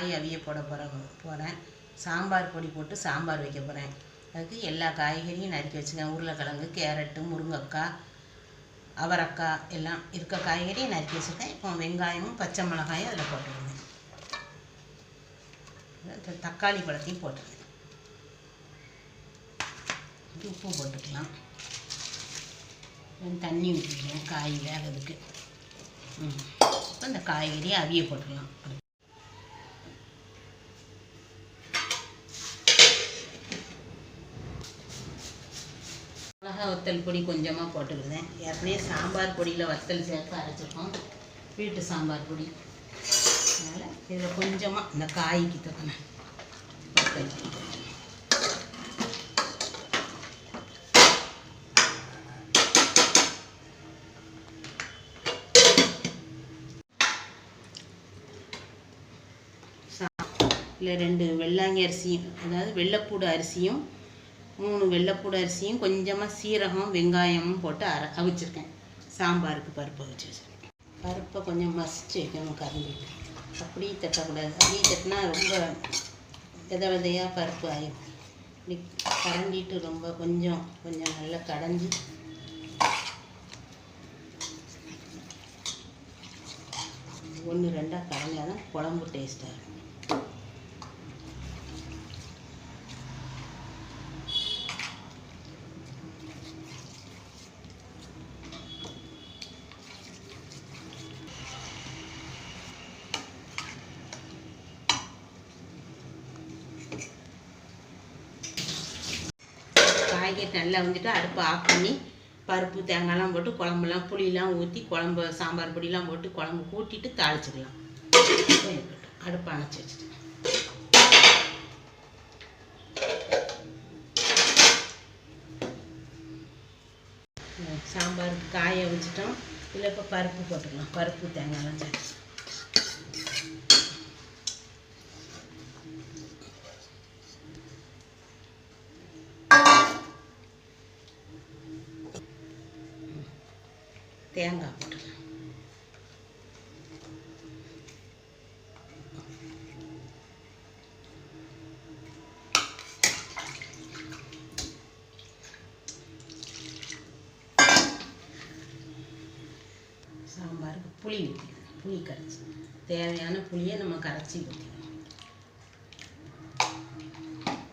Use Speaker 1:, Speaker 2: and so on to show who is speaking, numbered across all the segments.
Speaker 1: காய் அவிய போட போகிற போகிறேன் சாம்பார் பொடி போட்டு சாம்பார் வைக்க போகிறேன் அதுக்கு எல்லா காய்கறியும் நறுக்கி வச்சுக்கேன் உருளைக்கிழங்கு கேரட்டு முருங்கைக்காய் அவரைக்காய் எல்லாம் இருக்க காய்கறியும் நறுக்கி வச்சுருக்கேன். இப்போ வெங்காயமும் பச்சை மிளகாயும் அதில் போட்டுருவேன் தக்காளி பழத்தையும் போட்டுருவேன் உப்பு போட்டுக்கலாம். தண்ணி ஊற்றிக்கிறேன் காய் வேகிறதுக்கு ம். இப்போ இந்த காய்கறியை அவிய போட்டுக்கலாம் மிளகா வத்தல் பொடி கொஞ்சமாக போட்டுக்கிறேன் ஏற்கனவே சாம்பார் பொடியில் வத்தல் சேர்த்து அரைச்சிருக்கோம். வீட்டு சாம்பார் பொடி. அதனால் இதில் கொஞ்சமாக இந்த காய்க்கு தக்கன வத்தல் இல்லை ரெண்டு வெள்ளாங்கி அரிசியும் அதாவது வெள்ளைப்பூடு அரிசியும் மூணு வெள்ளைப்பூடு அரிசியும் கொஞ்சமாக சீரகம் வெங்காயமும் போட்டு அரை அவிச்சிருக்கேன். சாம்பாருக்கு பருப்பு வச்சு வச்சுருக்கேன். பருப்பை கொஞ்சம் மசிச்சு வைக்கணும் கரண்டிட்டு அப்படியே தட்டக்கூடாது. அப்படியே தட்டினா ரொம்ப வித விதையாக பருப்பு ஆயிடும் இப்படி கரண்டிட்டு ரொம்ப கொஞ்சம் கொஞ்சம் நல்லா கடைஞ்சி. ஒன்று ரெண்டாக கடைஞ்சால் தான் குழம்பு டேஸ்ட்டாக இருக்கும் காய்கறி நல்லா வந்துட்டு அடுப்பை ஆஃப் பண்ணி பருப்பு தேங்காய்லாம் போட்டு குழம்புலாம் புளியெலாம் ஊற்றி குழம்பு சாம்பார் பொடியெலாம் போட்டு குழம்பு கூட்டிட்டு தாளிச்சிக்கலாம். அடுப்பை அணைச்சி வச்சுட்டு சாம்பாருக்கு காய வச்சுட்டோம். இல்லை இப்போ பருப்பு போட்டுக்கலாம். பருப்பு தேங்காய்லாம் சேர்த்து. தேங்காய் போட்டுக்கலாம். சாம்பாருக்கு புளி ஊற்றிக்கணும் புளி கரைச்சி. தேவையான புளியை நம்ம கரைச்சி ஊற்றிக்கணும்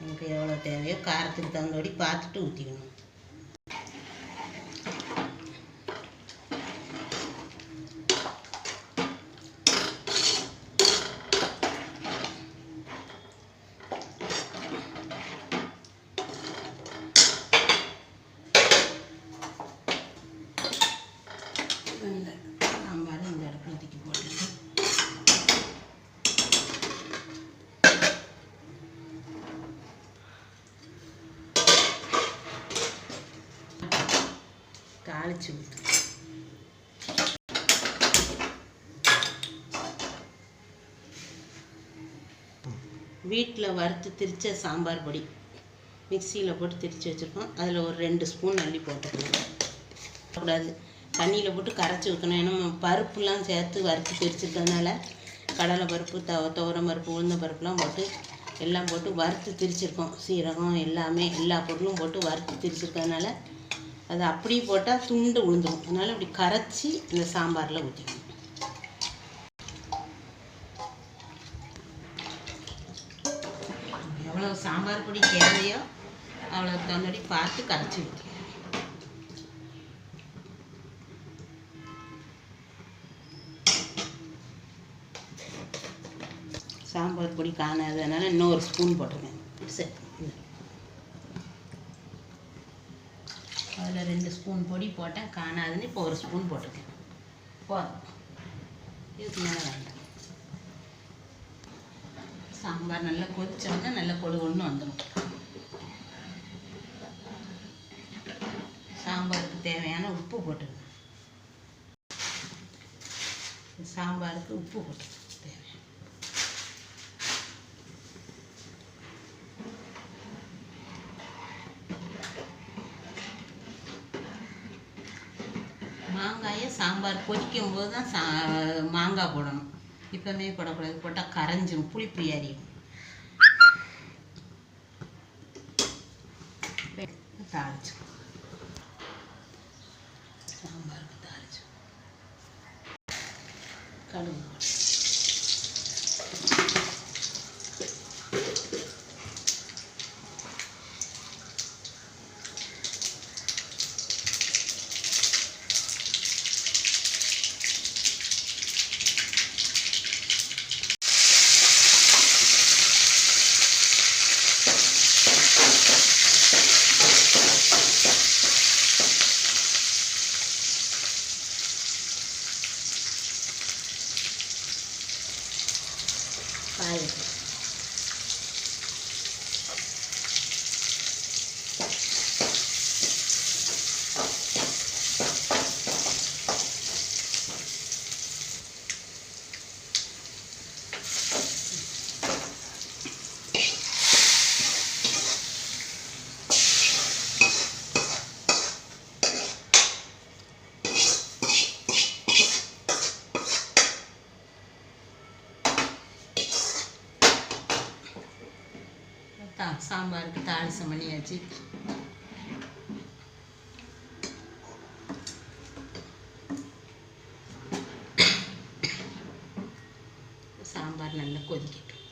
Speaker 1: நமக்கு எவ்வளோ தேவையோ காரத்துக்கு தகுந்தபடி பார்த்துட்டு ஊற்றிக்கணும் இந்த சாம்பார் இந்த அடுப்பில் தூக்கி போட்டுட்டு தாளித்து விட்டு வீட்டில் வறுத்து திரித்த சாம்பார் பொடி மிக்சியில் போட்டு திரிச்சு வச்சுருக்கோம். அதில் ஒரு ரெண்டு ஸ்பூன் அள்ளி போட்டுக்கணும் கூடாது தண்ணியில் போட்டு கரைச்சி வைக்கணும் ஏன்னா பருப்புலாம் சேர்த்து வறுத்து திரிச்சிருக்கிறதுனால கடலை பருப்பு த துவரம் பருப்பு உளுந்த பருப்புலாம் போட்டு எல்லாம் போட்டு வறுத்து திரிச்சிருக்கோம். சீரகம் எல்லாமே எல்லா பொருளும் போட்டு வறுத்து திரிச்சிருக்கிறதுனால அது அப்படியே போட்டால் துண்டு உளுந்துடும் அதனால் அப்படி கரைச்சி இந்த சாம்பாரில் ஊற்றிக்கணும். எவ்வளோ சாம்பார் பொடி தேவையோ அவ்வளோ தகுந்தபடி பார்த்து கரைச்சி ஊற்றிக்கணும். சாம்பார் பொடி காணாததுனால இன்னொரு ஸ்பூன் போட்டிருக்கேன் சரி இந்த. அதில் ரெண்டு ஸ்பூன் பொடி போட்டேன் காணாதுன்னு இப்போ ஒரு ஸ்பூன் போட்டிருக்கேன் போதும் இதுக்கு மேலே வேண்டாம். சாம்பார் நல்லா கொதிச்சோன்னா நல்லா கொழு கொழுன்னு வந்துடும் சாம்பாருக்கு தேவையான உப்பு போட்டுருங்க சாம்பாருக்கு உப்பு போட்டு தேவை போது தான் சா மாங்காய் போடணும். இப்போமே போடக்கூடாது. போட்டால் கரைஞ்சிடும் புளிப்பு ஏறியும் தாளிச்சு. சாம்பாருக்கு தாளிச்சு. கடுகு போடு. காய வைக்கணும். தா சாம்பாருக்கு தாளிசம் பண்ணியாச்சு சாம்பார் நல்லா கொதிக்கட்டும்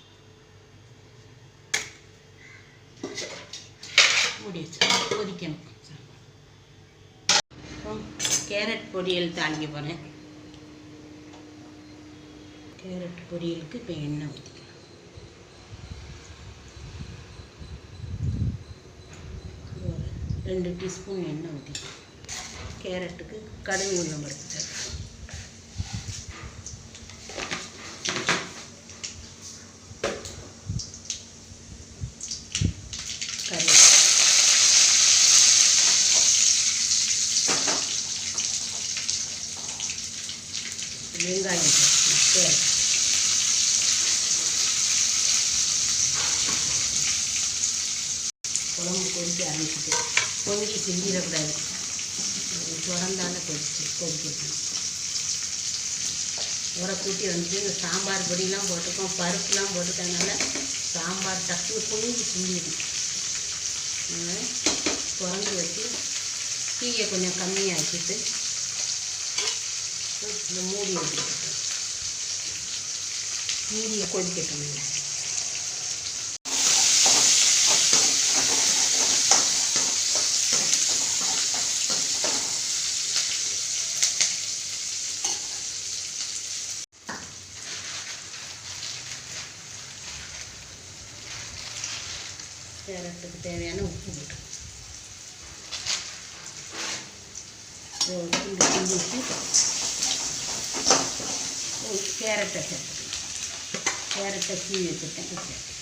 Speaker 1: மூடி வச்சு கொதிக்கணும். சாம்பார் கேரட் பொரியல் தாளிக்க போகிறேன் கேரட் பொரியலுக்கு இப்போ எண்ணெய் ஊற்றிக்கலாம் ரெண்டு டீஸ்பூன் எண்ணெய் ஊற்றிக்கலாம் கேரட்டுக்கு கடுகு உளுந்தம் பருப்பு வெங்காயம் குழம்பு கொதிக்க ஆரம்பிச்சிட்டு பொங்கி சிந்திடக்கூடாது திறந்தால கொதிச்சு கொதிக்கணும் உரை கூட்டி வந்து இந்த சாம்பார் பொடியெலாம் போட்டிருக்கோம் பருப்புலாம் போட்டுட்டனால சாம்பார் டக்கு பொங்கி சிந்திடும் திறந்து வச்சு தீயை கொஞ்சம் கம்மியாக்கிட்டு மூடி வச்சுருக்கோம் மீதியை கொதிக்கட்டும் இல்லை கேரட்டுக்கு தேவையான உப்பு போட்டு. கிண்டி கேரட்டை சேர்த்து. கேரட்டை சீவி வச்சுருக்கேன் சேர்த்து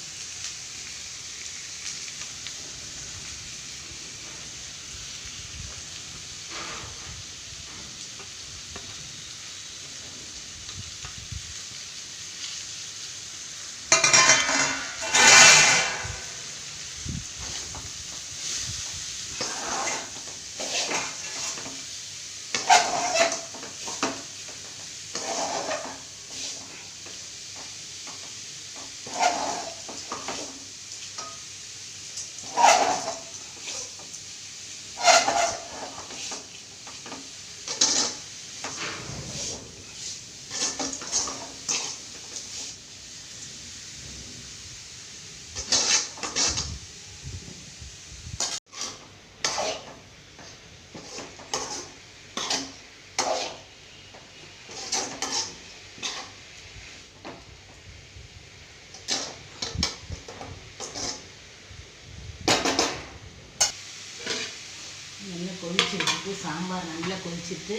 Speaker 1: நல்லா கொதிச்சிருக்கு சாம்பார் நல்லா கொதிச்சிட்டு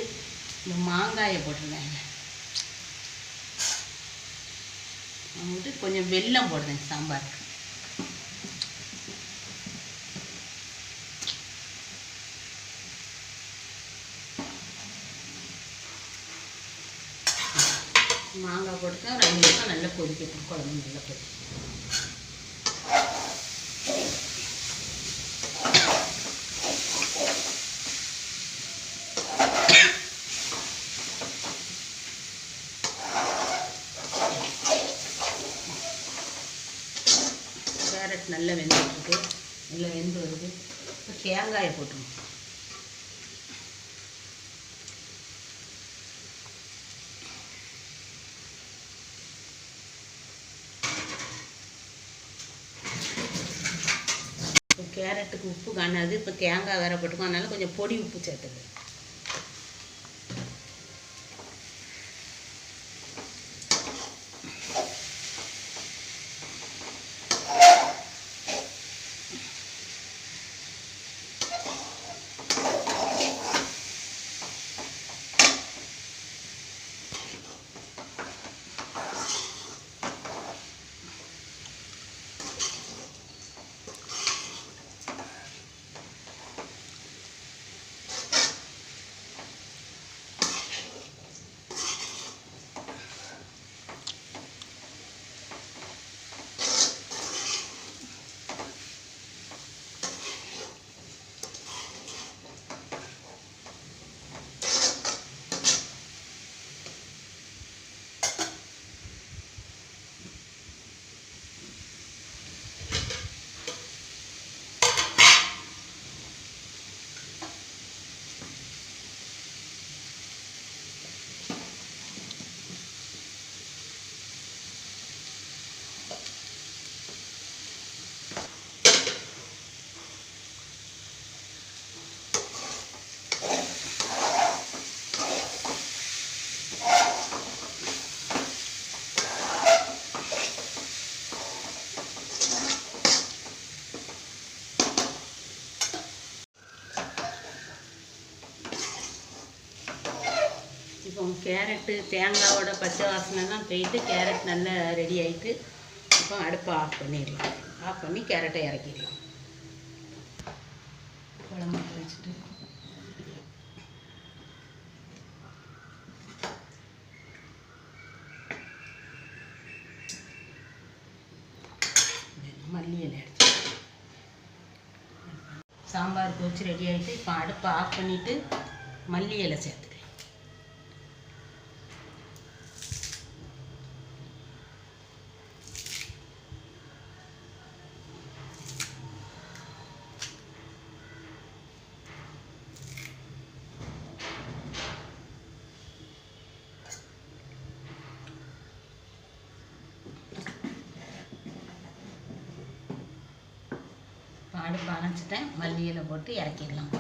Speaker 1: இந்த மாங்காயை போட்டுருந்தேன் வந்துட்டு கொஞ்சம் வெல்லம் போடுறேன் சாம்பாருக்கு மாங்காய் போட்டு ரெண்டு நிமிஷம் நல்லா கொதிக்கட்டும் குழம்பு நல்லா கேரட் நல்லா வெந்துட்டுருக்கு நல்லா வெந்து வருது இப்போ தேங்காயை போட்டுருவோம் கேரட்டுக்கு உப்பு காணாது. இப்போ தேங்காய் வேற போட்டுக்கும் அதனால கொஞ்சம் பொடி உப்பு சேர்த்துக்கு இப்போ கேரட்டு தேங்காவோட பச்சை வாசனைலாம் போயிட்டு கேரட் நல்லா ரெடி ஆயிட்டு இப்போ அடுப்பை ஆஃப் பண்ணிடலாம். ஆஃப் பண்ணி கேரட்டை இறக்கிடலாம். குழம்பு வச்சுட்டு. மல்லி இலை சாம்பார் போச்சு ரெடி ஆகிட்டு இப்போ அடுப்பை ஆஃப் பண்ணிவிட்டு மல்லி இலை சேர்த்து இப்போ அடுப்பு அணைச்சிட்டேன். மல்லி இலை போட்டு இறக்கிடலாம்.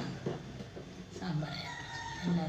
Speaker 1: சாம்பார். நல்லா